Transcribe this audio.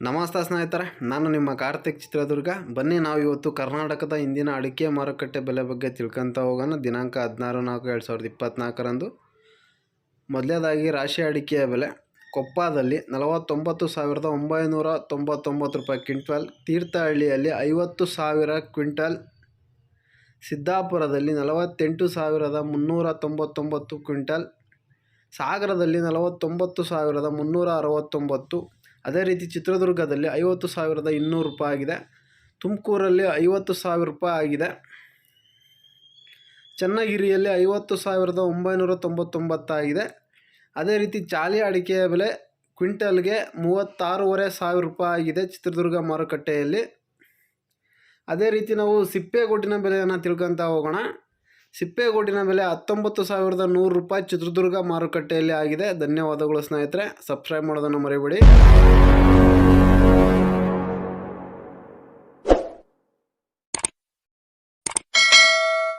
ನಮಸ್ತೆ ಸ್ನೇಹಿತರೆ, ನಾನು ನಿಮ್ಮ ಕಾರ್ತಿಕ್ ಚಿತ್ರದುರ್ಗ. ಬನ್ನಿ, ನಾವು ಇವತ್ತು ಕರ್ನಾಟಕದ ಇಂದಿನ ಅಡಿಕೆ ಮಾರುಕಟ್ಟೆ ಬೆಲೆ ಬಗ್ಗೆ ತಿಳ್ಕೊತ ಹೋಗೋಣ. ದಿನಾಂಕ ಹದಿನಾರು ನಾಲ್ಕು ಎರಡು ಸಾವಿರದ ಇಪ್ಪತ್ತ್ನಾಲ್ಕರಂದು ಮೊದಲನೇದಾಗಿ ರಾಶಿ ಅಡಿಕೆಯ ಬೆಲೆ. ಕೊಪ್ಪದಲ್ಲಿ ನಲವತ್ತೊಂಬತ್ತು ಸಾವಿರದ ಒಂಬೈನೂರ ತೊಂಬತ್ತೊಂಬತ್ತು ರೂಪಾಯಿ ಕ್ವಿಂಟಲ್, ತೀರ್ಥಹಳ್ಳಿಯಲ್ಲಿ ಐವತ್ತು ಸಾವಿರ ಕ್ವಿಂಟಲ್, ಸಿದ್ದಾಪುರದಲ್ಲಿ ನಲವತ್ತೆಂಟು ಸಾವಿರದ ಮುನ್ನೂರ ತೊಂಬತ್ತೊಂಬತ್ತು ಕ್ವಿಂಟಲ್, ಸಾಗರದಲ್ಲಿ ನಲವತ್ತೊಂಬತ್ತು ಸಾವಿರದ ಮುನ್ನೂರ ಅರವತ್ತೊಂಬತ್ತು ಅದೇ ರೀತಿ ಚಿತ್ರದುರ್ಗದಲ್ಲಿ ಐವತ್ತು ಸಾವಿರದ ಇನ್ನೂರು ರೂಪಾಯಿ ಆಗಿದೆ. ತುಮಕೂರಲ್ಲಿ ಐವತ್ತು ಸಾವಿರ ರೂಪಾಯಿ ಆಗಿದೆ. ಚನ್ನಗಿರಿಯಲ್ಲಿ ಐವತ್ತು ಸಾವಿರದ ಒಂಬೈನೂರ ತೊಂಬತ್ತೊಂಬತ್ತಾಗಿದೆ ಅದೇ ರೀತಿ ಚಾಲಿ ಅಡಿಕೆಯ ಬೆಲೆ ಕ್ವಿಂಟಲ್ಗೆ ಮೂವತ್ತಾರೂವರೆ ಸಾವಿರ ರೂಪಾಯಿ ಆಗಿದೆ ಚಿತ್ರದುರ್ಗ ಮಾರುಕಟ್ಟೆಯಲ್ಲಿ. ಅದೇ ರೀತಿ ನಾವು ಸಿಪ್ಪೆಗೋಟಿನ ಬೆಲೆಯನ್ನು ತಿಳ್ಕೊತಾ ಹೋಗೋಣ. ಸಿಪ್ಪೆಗೋಡಿನ ಬೆಲೆ ಹತ್ತೊಂಬತ್ತು ಸಾವಿರದ ನೂರು ರೂಪಾಯಿ ಚಿತ್ರದುರ್ಗ ಮಾರುಕಟ್ಟೆಯಲ್ಲಿ ಆಗಿದೆ. ಧನ್ಯವಾದಗಳು ಸ್ನೇಹಿತರೆ. ಸಬ್ಸ್ಕ್ರೈಬ್ ಮಾಡೋದನ್ನು ಮರಿಬೇಡಿ.